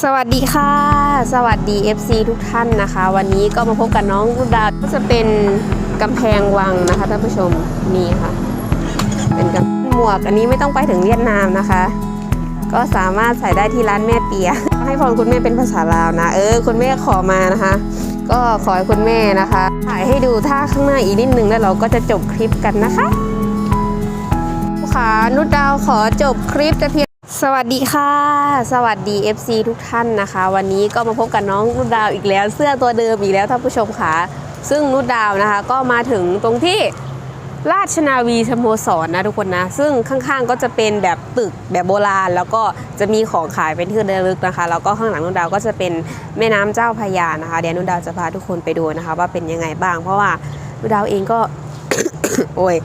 สวัสดีค่ะ สวัสดี FC ทุกท่านนะคะ วันนี้ก็มาพบกับน้องลูกดาวก็จะเป็นกำแพงวังนะคะท่านผู้ชมนี่ค่ะ เป็นกำหมวกอันนี้ไม่ต้องไปถึงเวียดนามนะคะ ก็สามารถใส่ได้ที่ร้านแม่เปีย ให้พรคุณแม่เป็นภาษาลาวนะ เออ คุณแม่ขอมานะคะ ก็ขอให้คุณแม่นะคะถ่ายให้ดูท่าข้างหน้าอีกนิดนึงแล้วเราก็จะจบคลิปกันนะคะค่ะนุดดาวขอจบคลิปแต่เพียง สวัสดีค่ะ สวัสดี FC ทุกท่านนะคะ วันนี้ก็มาพบกับน้องนุดดาวอีกแล้ว เสื้อตัวเดิมอีกแล้วท่านผู้ชมค่ะ ซึ่งนุดดาวนะคะ ก็มาถึงตรงที่ราชนาวีสโมสรนะทุกคนนะ ซึ่งข้างๆก็จะเป็นแบบตึกแบบโบราณ แล้วก็จะมีของขายเป็นที่ระลึกนะคะ แล้วก็ข้างหลังนุดดาวก็จะเป็นแม่น้ำเจ้าพระยานะคะ เดี๋ยวนุดดาวจะพาทุกคนไปดูนะคะ ว่าเป็นยังไงบ้าง เพราะว่านุดดาวเองก็ โอ้ย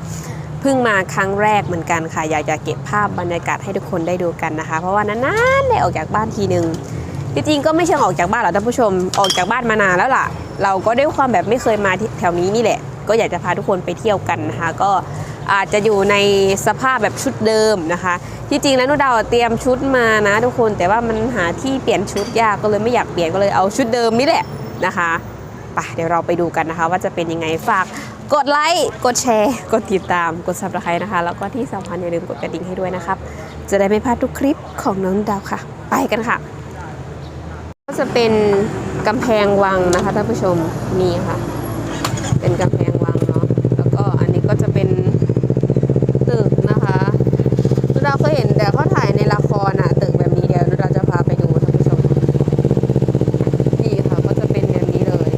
พิ่งมาครั้งแรกเหมือนกันค่ะ อยากจะเก็บภาพบรรยากาศให้ทุกคนได้ดูกันนะคะ เพราะว่านานๆได้ออกจากบ้านทีนึงจริงๆก็ไม่เชิงออกจากบ้านหรอกท่านผู้ชมออกจากบ้านมานานแล้วล่ะ เราก็ด้วยความแบบไม่เคยมาแถวนี้นี่แหละ ก็อยากจะพาทุกคนไปเที่ยวกันนะคะ ก็อาจจะอยู่ในสภาพแบบชุดเดิมนะคะ ที่จริงแล้วนุดาวเตรียมชุดมานะ ทุกคนแต่ว่ามันหาที่เปลี่ยนชุดยากก็เลยไม่อยากเปลี่ยนก็เลยเอาชุดเดิมนี่แหละนะคะไปเดี๋ยวเราไปดูกันนะคะ ว่าจะเป็นยังไงฝาก กดไลค์ กดแชร์ กดติดตาม กดซับสไครต์นะคะ แล้วก็ที่สำคัญอย่าลืมกดกระดิ่งให้ด้วยนะครับ จะได้ไม่พลาดทุกคลิปของน้องดาวค่ะ ไปกันค่ะ ก็จะเป็นกำแพงวังนะคะท่านผู้ชมนี่ค่ะ เป็นกำแพงวังเนาะ แล้วก็อันนี้ก็จะเป็นตึกนะคะน้องดาวเคยเห็นแต่เขาถ่ายในละครอะตึกแบบนี้เดียวน้องดาวจะพาไปดูท่านผู้ชม นี่ค่ะก็จะเป็นแบบนี้เลย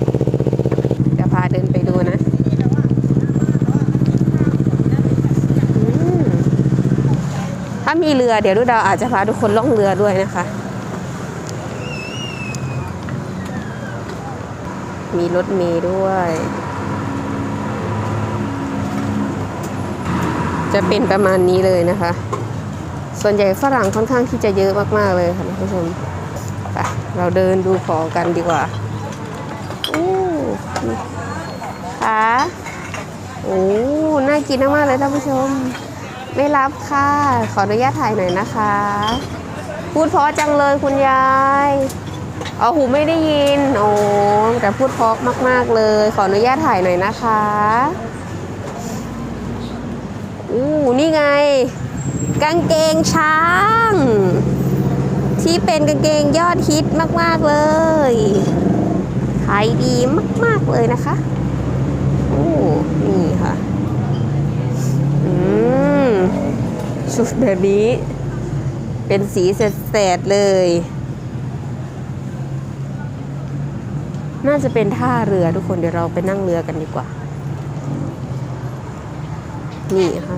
จะพาเดินไปดูนะ อืมถ้า มีเรือเดี๋ยวลูดาวอาจจะพาทุกคนล่องเรือด้วยนะคะ มีรถเมล์ด้วย จะเป็นประมาณนี้เลยนะคะ ส่วนใหญ่ฝรั่งค่อนข้างที่จะเยอะมากๆเลยค่ะท่านผู้ชมไปเราเดินดูของกันดีกว่าอู้ค่ะโอ้ น่ากินมากๆเลยท่านผู้ชม ไม่รับค่ะ ขออนุญาตถ่ายหน่อยนะคะ พูดเพราะจังเลยคุณยายเอาหูไม่ได้ยิน โอ้แต่พูดเพราะมาก ๆเลย ขออนุญาตถ่ายหน่อยนะคะอู้นี่ไง กางเกงช้าง ที่เป็นกางเกงยอดฮิตมาก ๆ เลยขายดีมาก ๆ เลยนะคะโอ้นี่ค่ะ อืม ชุดแบบนี้ เป็นสีแสดเลย น่าจะเป็นท่าเรือทุกคนเดี๋ยวเราไปนั่งเรือกันดีกว่า นี่ค่ะ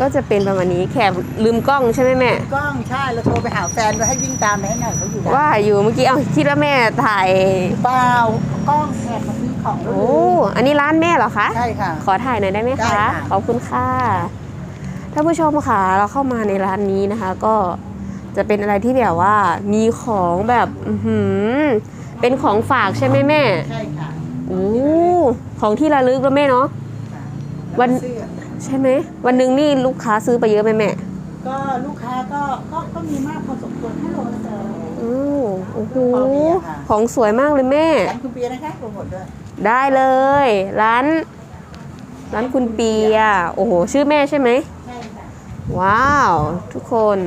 ก็จะเป็นประมาณนี้แขกลืมกล้องใช่ไหมแม่ กล้องใช่เราโทรไปหาแฟนว่าให้วิ่งตามไปให้หน่อยเขาอยู่ได้ว่าอยู่เมื่อกี้เอาคิดว่าแม่ถ่าย เปล่ากล้องแขกมาซื้อ ของโอ้ อันนี้ร้านแม่เหรอคะ ใช่ค่ะ ขอถ่ายหน่อยได้ไหมได้คะ ค่ะ ขอบคุณค่ะ ท่านผู้ชมค่ะ เราเข้ามาในร้านนี้นะคะ ก็จะเป็นอะไรที่แบบว่ามีของแบบอื้อหือเป็นของฝากใช่ไหมแม่ ใช่ค่ะโอ้ ของที่ระลึกแล้วแม่เนาะ วัน เสื้อใช่ไหม วันหนึ่งนี่ลูกค้าซื้อไปเยอะไหมแม่ ก็ลูกค้าก็ก็ก็มีมากพอสมควรให้โลละเจออ้าวโอ้โหของดีอะค่ะของสวยมากเลยแม่ร้านคุณเปียนะคะโปรโมทด้วย ได้เลย ร้าน ร้านคุณเปีย โอ้โห ชื่อแม่ใช่ไหมใช่ค่ะว้าว ทุกคน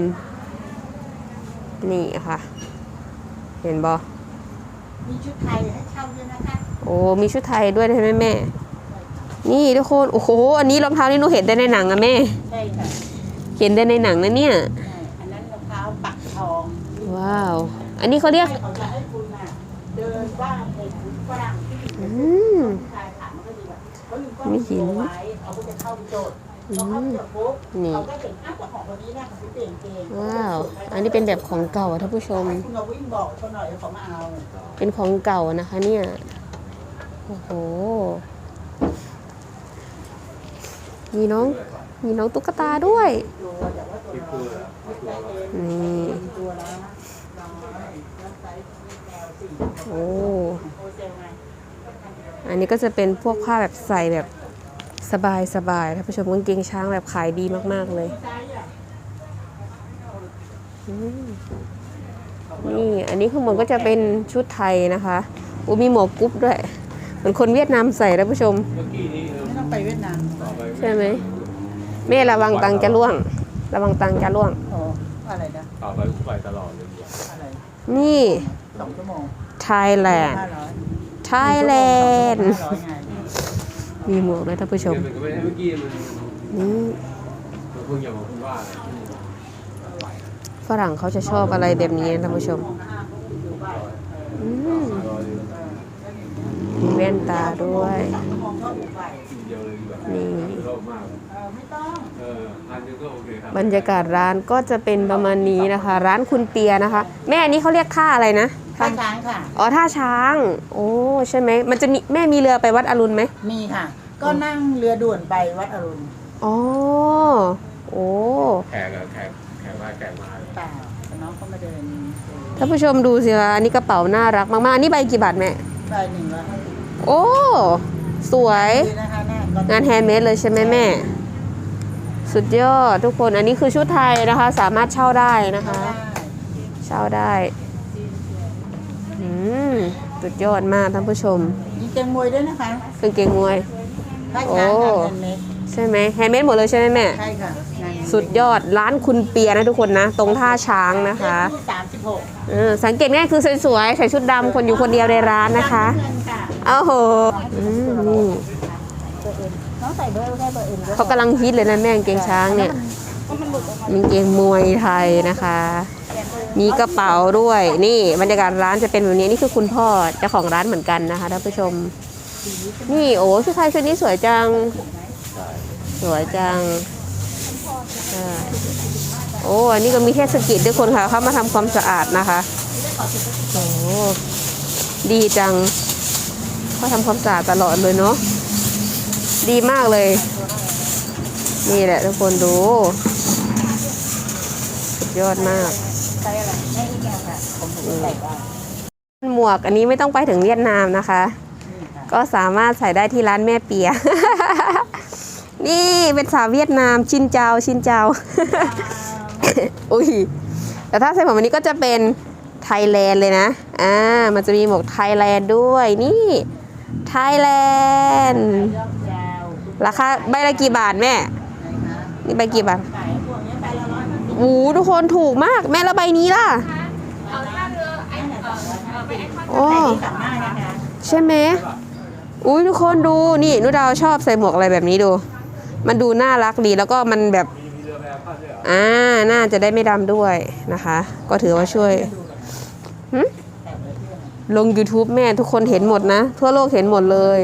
นี่ค่ะ เห็นบอมีชุดไทยให้เช่าด้วยนะคะโอ้มีชุดไทยด้วยใช่ไหมแม่ นี่ทุกคน โอ้โห อันนี้รองเท้านี่หนูเห็นได้ในหนังอะแม่ ใช่ค่ะเห็นได้ในหนังนะเนี่ยใช่อันนั้นรองเท้าปักทอง ว้าว อันนี้เขาเรียกเขาจะให้คุณน่ะเดินว่าเป็นฝรั่ง ไม่หินนี่ว้าว อันนี้เป็นแบบของเก่าท่านผู้ชม เป็นของเก่านะคะเนี่ย โอ้โห มีน้อง มีน้องตุ๊กตาด้วย นี่ โอ้ อันนี้ก็จะเป็นพวกผ้าแบบใส่แบบสบายสบายๆท่านผู้ชมกางเกงช้างแบบขายดีมาก ๆ เลยไซส์อะอืมนี่อันนี้ข้างบนก็จะเป็นชุดไทยนะคะอูมีหมวกกรุ๊ปด้วยเหมือนคนเวียดนามใส่ท่านผู้ชมเมื่อกี้นี้เออไม่ต้องไปเวียดนามต่อไปใช่ไหมแม่ระวังตังค์จะล่วง ระวังตังค์จะล่วงโอ้อะไรนะต่อไปกูไปตลอดเลยเนี่ยอะไรนี่สองชั่วโมง Thailand ห้าร้อย Thailand ห้าร้อยไงมีหมวกด้วยท่านผู้ชมนี่ฝรั่งเขาจะชอบอะไรแบบนี้ท่านผู้ชมมีแว่นตาด้วย นี่บบรรยากาศร้านก็จะเป็นประมาณนี้นะคะ ร้านคุณเปียนะคะ แม่อันนี้เขาเรียกท่าอะไรนะ ท่าช้างค่ะ อ๋อท่าช้าง โอ้ใช่ไหมมันจะมีแม่มีเรือไปวัดอรุณไหมมีค่ะ ก็นั่งเรือด่วนไปวัดอรุณอ๋อโอ้แขกอะแขกแขกว่าแขกมาเปล่าแต่น้องเขามาเดินท่านผู้ชมดูสิคะอันนี้กระเป๋าน่ารักมากๆอันนี้ใบกี่บาทแม่ใบหนึ่งร้อยห้าสิบโอ้สวยดีนะคะหน้าก็งานแฮนด์เมดเลยใช่ไหมแม่ สุดยอดทุกคนอันนี้คือชุดไทยนะคะ สามารถเช่าได้นะคะได้เช่าได้อื มสุดยอดมากท่านผู้ชมมีเตียงมวยด้วยนะคะกางเกงมวยท่าช้างโอ้ค่ะแฮนด์เมดใช่ไหมแฮนด์เมดหมดเลยใช่ไหมแม่ ใช่ค่ะงานสุดยอดร้านคุณเปียนะทุกคนนะ ตรงท่าช้างนะคะสามสิบหกเออสังเกตง่ายคือสวยๆใส่ชุดดำคนอยู่คนเดียวในร้านนะคะเงินค่ะโอ้โหอืมนี่น้องใส่เบอร์ได้เบอร์อื่นด้วยเขากำลังฮิตเลยนะแม่กางเกงช้างเนี่ยมันหลุดออกมามีกางเกงมวยไทยนะคะ มีกระเป๋าด้วยนี่บรรยากาศร้านจะเป็นแบบนี้นี่คือคุณพ่อเจ้าของร้านเหมือนกันนะคะท่านผู้ชม นี่โอ้ชุดไทยชุดนี้สวยจัง สวยจังโอ้อันนี้ก็มีเทศกิจด้วยคนค่ะเขามาทำความสะอาดนะคะโอ้ดีจังเขาทำความสะอาดตลอดเลยเนาะดีมากเลย นี่แหละทุกคนดู สุดยอดมาก ไรได้อีกอย่างค่ะผมถึงใส่ได้หมวกอันนี้ไม่ต้องไปถึงเวียดนามนะคะนี่ค่ะก็สามารถใส่ได้ที่ร้านแม่เปีย นี่เป็นสาวเวียดนามชินเจาชินเจาอุ้ยแต่ถ้าใส่หมวกวันนี้ก็จะเป็นไทยแลนด์เลยนะ อ่า มันจะมีหมวกไทยแลนด์ด้วยนี่ ไทยแลนด์ย่อมยาวราคาใบละกี่บาทแม่นะคะนี่ใบกี่บาท โอ้โหทุกคนถูกมาก แม่ล้วใบนี้ล่ะโอ้ใช่ไหมอุ้ยทุกคนดูนี่นุดาวชอบใส่หมวกอะไรแบบนี้ดู มันดูน่ารักดีแล้วก็มันแบบอ่าน่าจะได้ไม่ดำด้วยนะคะ ก็ถือว่าช่วยลง YouTube แม่ทุกคนเห็นหมดนะ ทั่วโลกเห็นหมดเลย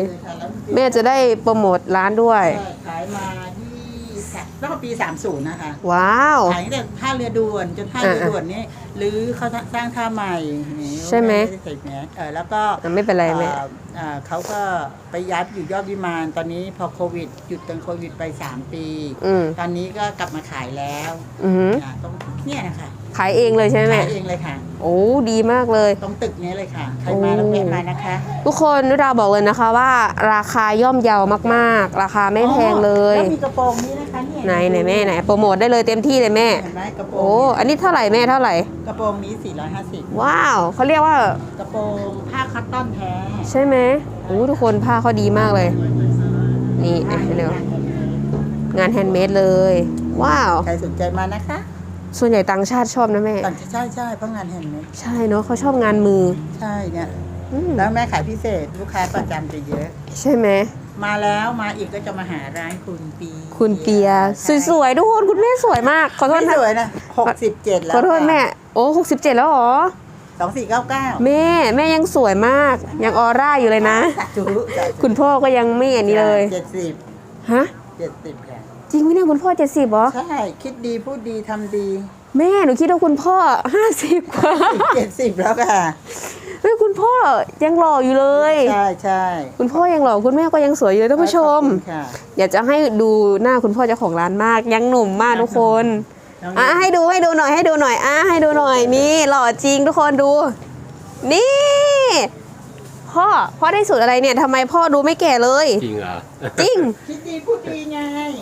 แม่จะได้โปรโมทร้านด้วยขายมา ตั้งแต่ปี 30 นะคะ ว้าว ขายตั้งแต่ท่าเรือด่วนจนท่าเรือด่วนนี่หรือเขาสร้างท่าใหม่นี่ใช่ไหม ด้ใส่แมสเออแล้วก็อะไม่เป็นไรแม่อ่าอ่าเขาก็ไปย้ายไปอยู่ยอดวิมานตอนนี้พอโควิดหยุดตอนโควิดไป 3 ปี อืมตอนนี้ก็กลับมาขายแล้วอือหืออ่าตรงเนี่ยนะคะขายเองเลยใช่ไหมขาแม่ยเองเลยค่ะ โอ้ดีมากเลย ตรงตึกนี้เลยค่ะ ใครมาต้องแวะมานะคะ ทุกคนนุดาวบอกเลยนะคะว่า ราคาย่อมเยาวมากๆ ราคาไม่แพงเลย แล้วมีกระโปรงนี้นะคะเนี่ย ไหนไหนแม่ไหนโปรโมทได้เลยเต็มที่เลยแม่ เห็นไหมกระโปรงโอ้อันนี้เท่าไหร่แม่เท่าไหร่ กระโปรงนี้450 ว้าวเขาเรียกว่า กระโปรงผ้าคัตตอนแท้ใช่ไหมโอ้ทุกคนผ้าเขาดีมากเลย นี่อะเร็วงานแฮนด์เมดเลย ว้าว ใครสนใจมานะคะส่วนใหญ่ต่างชาติชอบนะแม่ ต่างใช่ใช่เพราะงานเห็นไหมใช่เนาะเขาชอบงานมือใช่เนี่ย อืมแล้วแม่ขายพิเศษลูกค้าประจำจะเยอะ ใช่ไหม มาแล้วมาอีกก็จะมาหาร้านคุณปีคุณเปียสวยๆทุกคนคุณแม่สวยมาก ขอโทไม่ษนะสวยนะหกสิบเจ็ดแล้วขอโทษแม่โอ้หกสิบเจ็ดแล้วเหรอสองสี่เก้าเก้าแม่แม่ยังสวยมาก ยังออร่าอยู่เลยนะจุสาธุคุณพ่อก็ยังไม่อันนี้เลยเจ็ดสิบฮะเจ็ดสิบค่ะจริงไหมเนี่ยคุณพ่อเจ็ดสิบเหรอ ใช่ คิดดีพูดดีทำดี แม่หนูคิดว่าคุณพ่อห้าสิบกว่าเจ็ดสิบแล้วค่ะ เฮ้ยคุณพ่อยังหล่ออยู่เลย ใช่ใช่คุณพ่อยังหล่อคุณแม่ก็ยังสวยอยู่เลยท่านผู้ชม ขอบคุณค่ะ อยากจะให้ดูหน้าคุณพ่อเจ้าของร้านมาก ยังหนุ่มมากทุกคนน้องอะให้ดูให้ดูหน่อยให้ดูหน่อยอะให้ดูหน่อยนี่หล่อจริงทุกคนดู นี่ พ่อพ่อได้สูตรอะไรเนี่ยทำไมพ่อดูไม่แก่เลย จริงเหรอ จริง คิดดีพูดดีไง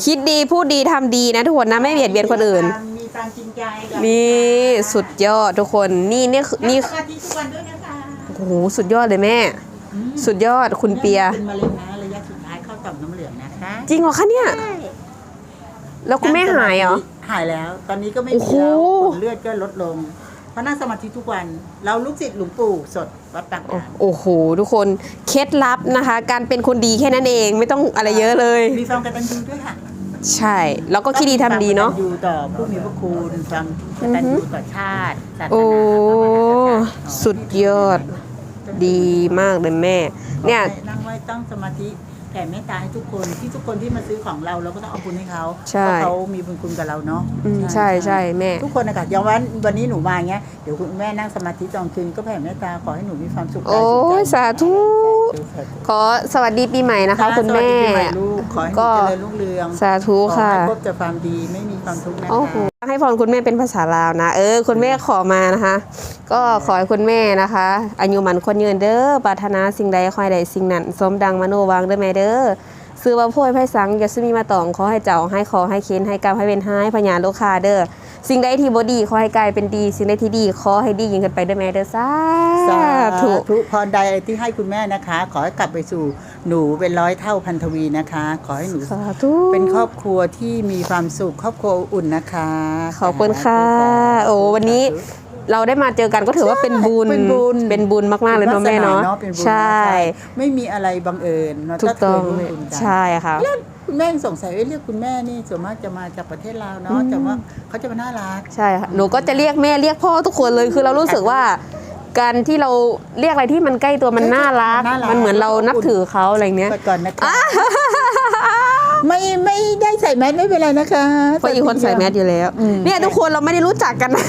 คิดดีพูดดีทำดีนะทุกคนนะไม่เบียดเบียนคนอื่นมีความ จริงใจกับนี่สุดยอดทุกคนนี่นี่คือนี่นี่สมาธิทุกวันด้วยนะคะโอ้โหสุดยอดเลยแม่ สุดยอดคุณเปีย เป็นมะเร็งนะระยะสุดท้ายเข้าต่อมน้ำเหลืองนะคะจริงเหรอคะเนี่ย แล้วคุณแม่หายเหรอ หายแล้ว ตอนนี้ก็ไม่โอ้มีโห แล้วผลเลือดก็ลดลง เพราะนั่งสมาธิทุกวัน เราลูกศิษย์หลวงปู่สดวัดปากน้ำโอ้โหทุกคนเคล็ดลับนะคะ การเป็นคนดีแค่นั้นเองไม่ต้องอะไรเยอะเลยมีความกตัญญูด้วยค่ะ ใช่ แล้วก็คิดดีทำดีเนาะต้องมีความกตัญญูต่อผู้มีพระคุณความกตัญญูต่อชาติศาสนาโอ้พระมหากษัตริย์สุดยอด ดีมากเลยแม่ เนี่ย นั่งไว้ตั้งสมาธิ แผ่เมตตาให้ทุกคนที่ทุกคนที่มาซื้อของเราเราก็ต้องเอาบุญให้เขาใช่ เพราะเขามีบุญคุณกับเราเนาะอืมใช่ใช่แม่ ทุกคนนะคะอย่างวันวันนี้หนูมาเงี้ยเดี๋ยวคุณแม่นั่งสมาธิตอนคืนก็แผ่เมตตาขอให้หนูมีความสุขกายโอ้สุขใจยสาธุ สาธุขอสวัสดีปีใหม่นะคะ คุณแม่ สวัสดีปีใหลูกขอให้หนูก็เจริญรุ่งเรืองสาธุขอค่ะ ให้พบแต่ความดีไม่มีความทุกข์นะโอ้โหคะ ให้พรคุณแม่เป็นภาษาลาวนะ เออ คุณแม่ขอมานะคะ ก็ขอให้คุณแม่นะคะอายุมันคนยืนเด้อปรารถนาสิ่งใดขอให้ได้สิ่งนั้นสมดังมโนวังเด้อแม่เด้อซื้อว่าพ่วยไพ่สังอย่าซื้อมีมาตองขอให้เจ้าให้ขอให้เค้นให้กรรมให้เป็นให้พญาโลคาเด้อ สิ่งใดที่บ่ดีขอให้กลายเป็นดี สิ่งใดที่ดีขอให้ดียิ่งขึ้นไปเด้อแม่เด้อสาสาธุธุพรใดที่ให้คุณแม่นะคะ ขอให้กลับไปสู่หนูเป็นร้อยเท่าพันทวีนะคะ ขอให้หนู สาธุเป็นครอบครัวที่มีความสุขครอบครัวอบอุ่นนะคะขอบคุณค่ะ โอ้วันนี้เราได้มาเจอกันก็ถือว่าเป็นบุญ เป็นบุญเป็นบุญมาก ๆ เลยเนาะแม่เนาะเป็นบุญใช่ ไม่มีอะไรบังเอิญเนาะถูกต้องถ้าเคยร่วมบุญกันใช่ค่ะแล้ว คุณแม่ยังสงสัยว่าเรียกคุณแม่นี่ส่วนมากจะมาจากประเทศลาวเนาะแต่ว่าเขาจะมาน่ารัก ใช่ค่ะหนูก็จะเรียกแม่เรียกพ่อทุกคนเลยคือเรารู้สึกว่า การที่เราเรียกอะไรที่มันใกล้ตัวมันน่ารักน่ารักมันเหมือนเรานับถือเขาอะไรเงี้ยไปก่อนนะคะไม่ไม่ได้ใส่แมสไม่เป็นไรนะคะเพราะอีกคนใส่แมสอยู่แล้วอืมเนี่ยทุกคนเราไม่ได้รู้จักกันนะ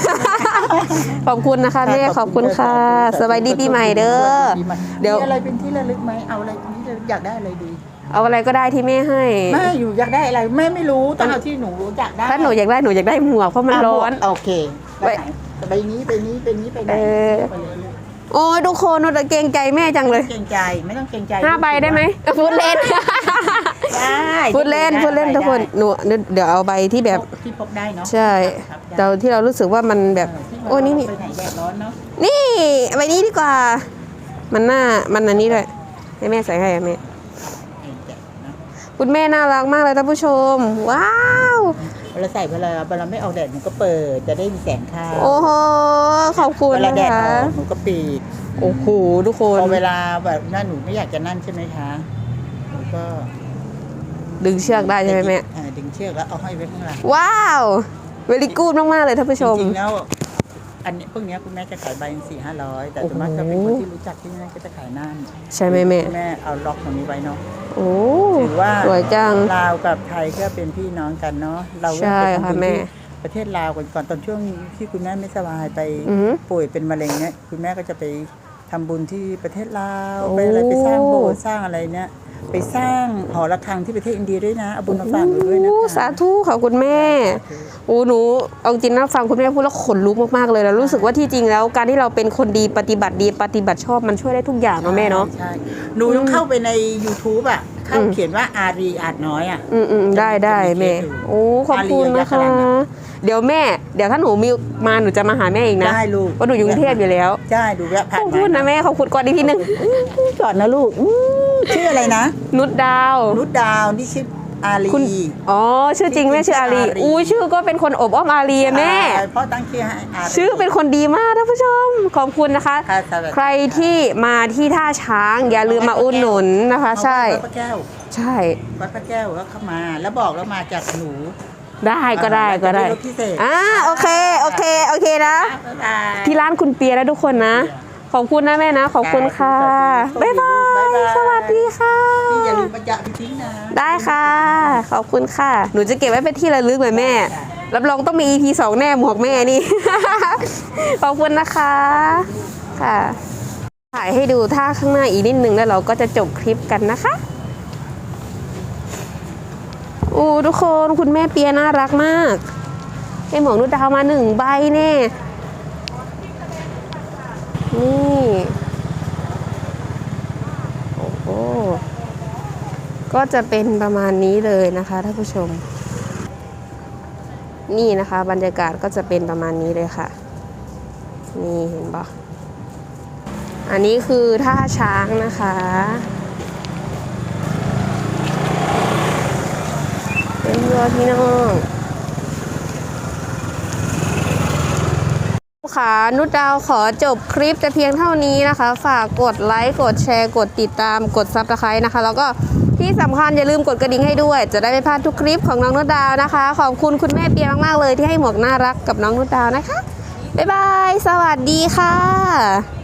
ขอบคุณนะคะแม่ขอบคุณค่ะ สบายดีปีใหม่เด้อปีใหม่เดี๋ยวมีอะไรเป็นที่ระลึกไหมเอาอะไรเป็นที่ระลึกอยากได้อะไรดี เอาอะไรก็ได้ที่แม่ให้แม่อยู่อยากได้อะไรแม่ไม่รู้ต้องเอาที่หนูอยากได้ถ้าหนูอยากได้หนูอยากได้หมวกเพราะมันร้อนโอเคไปไปไหนไปนี้ไปนี้ไปนี้ไปไหนเออไปเลยลูกโอ้ยทุกคนหนูจะเกรงใจแม่จังเลยเกรงใจไม่ต้องเกรงใจห้าใบได้ไหมพูดเล่นได้พูดเล่นพูดเล่นทุกคนหนูเดี๋ยวเอาใบที่แบบที่พกได้เนาะใช่ครับได้เราที่เรารู้สึกว่ามันแบบเที่โอ้นี่นี่ไปไหนแดดร้อนเนาะนี่ใบนี้ดีกว่า มันหน้ามันอันนี้ด้วยให้แม่ใส่ให้อะแม่แดดเนอะ คุณแม่น่ารักมากเลยท่านผู้ชม ว้าว เวลาใส่เวลาเวลาไม่ออกแดดหนูก็เปิดจะได้มีแสงเข้าโอ้โห ขอบคุณเวลานะแดดอคะ อกหนูก็ปิดโอ้โห ทุกคน พอเวลาแบบนั่นหนูไม่อยากจะนั่นใช่ไหมคะหนูก็ดึงเชือกได้ใช่ไหมแม่เออดึงเชือกแล้วเอาห้อยไว้ข้างหลังว้าว เวลิกูดมาก ๆ เลยท่านผู้ชม จริงๆแล้ว อันนี้พวกเนี้ยคุณแม่จะขายใบสี่ห้าร้อยแต่ส่วนมากจะเป็นคนที่รู้จักที่แม่ก็จะขายนั่นใช่ไหมแม่แม่เอาล็อกตรงนี้ไว้เนาะโอ้ถือว่าสวยจัง ลาวกับไทยก็เป็นพี่น้องกันเนาะเราใช่ไปทำค่ะบุญแม่ ที่ประเทศลาวก่อนก่อนตอนช่วงที่คุณแม่ไม่สบายไปอือหือป่วยเป็นมะเร็งเนี่ยคุณแม่ก็จะไป ทำบุญที่ประเทศลาวโอ้ ไปอะไรไปสร้างโบสถ์สร้างอะไรเนี่ย ไปสร้างหอระฆังที่ประเทศอินเดียด้วยนะเอาบุญมาฝากหนูด้วยนะโอ้คะ สาธุขอบคุณแม่ โอ้หนูเอาจริงนะฟังคุณแม่พูดแล้วขนลุกมากๆเลยแล้วรู้สึกว่าที่จริงแล้วการที่เราเป็นคนดีปฏิบัติดีปฏิบัติชอบมันช่วยได้ทุกอย่างเนาะแม่เนาะ ใช่หนูต้องเข้าไปใน YouTube อะ เข้าอืมเขียนว่าอารีอาจน้อยอะ อืมอืมได้ได้แม่ โอ้ขอบคุณนะคะ เดี๋ยวแม่ เดี๋ยวถ้าหนูมีมาหนูจะมาหาแม่อีกนะได้ลูกเพราะหนูอยู่กรุงเทพอยู่แล้วใช่ดูแวะผ่าขนอบมาคุณนะแม่ขอบคุณก่อนอีกทีหนึงก่อนนะลูกอืมชื่ออะไรนะ นุชดาว นุชดาวนี่ชื่อ อารีคุณอ๋อชื่อจริงแม่ชื่ออารีชื่ออารีอู้ชื่อก็เป็นคนอบอ้อมอารีอะแม่ใช่พ่อตั้งชื่อให้อารีชื่อเป็นคนดีมากท่านผู้ชมขอบคุณนะคะค่ะสวัสดีใครที่มาที่ท่าช้างอย่าลืมมาอุดหนุนนะคะ ใช่วัดพระแก้วใช่วัดพระแก้วแล้วเข้ามา แล้วบอกแล้วมาจากหนูได้ก็ได้ก็ได้จะมีรถพิเศษอ่าโอเคโอเคโอเคนะบ๊ายบายที่ร้านคุณเปียแล้วทุกคนนะ ขอบคุณนะแม่นะ ขอบคุณค่ะ บ๊าบ๊ายยบาบายยสวัสดีค่ะนี่อย่าลืมมาจะไปทิ้งนะได้ค่ะ ขอบคุณค่ะ หนูจะเก็บไว้เป็นที่ระลึกเลยแม่ รับรองต้องมี EP สองแน่หมวกแม่นี่ ขอบคุณนะคะ ค่ะ ถ่ายให้ดูท่าข้างหน้าอีกนิดนึงแล้วเราก็จะจบคลิปกันนะคะอู้ทุกคนคุณแม่เปียน่ารักมากให้หมวกนุดดาวมาหนึ่งใบแน่ นี่ โอ้โห ก็จะเป็นประมาณนี้เลยนะคะท่านผู้ชม นี่นะคะ บรรยากาศก็จะเป็นประมาณนี้เลยค่ะ นี่เห็นปะอันนี้คือท่าช้างนะคะเป็นเรือพี่น้อง ค่ะนุดาวขอจบคลิปแต่เพียงเท่านี้นะคะ ฝากกดไลค์กดแชร์ กดติดตามกดซับสไครต์นะคะ แล้วก็ที่สำคัญอย่าลืมกดกระดิ่งให้ด้วย จะได้ไม่พลาดทุกคลิปของน้องนุชดาวนะคะ ขอบคุณคุณแม่เปียมากๆเลยที่ให้หมวกน่ารักกับน้องนุชดาวนะคะบ๊ายบาย สวัสดีค่ะ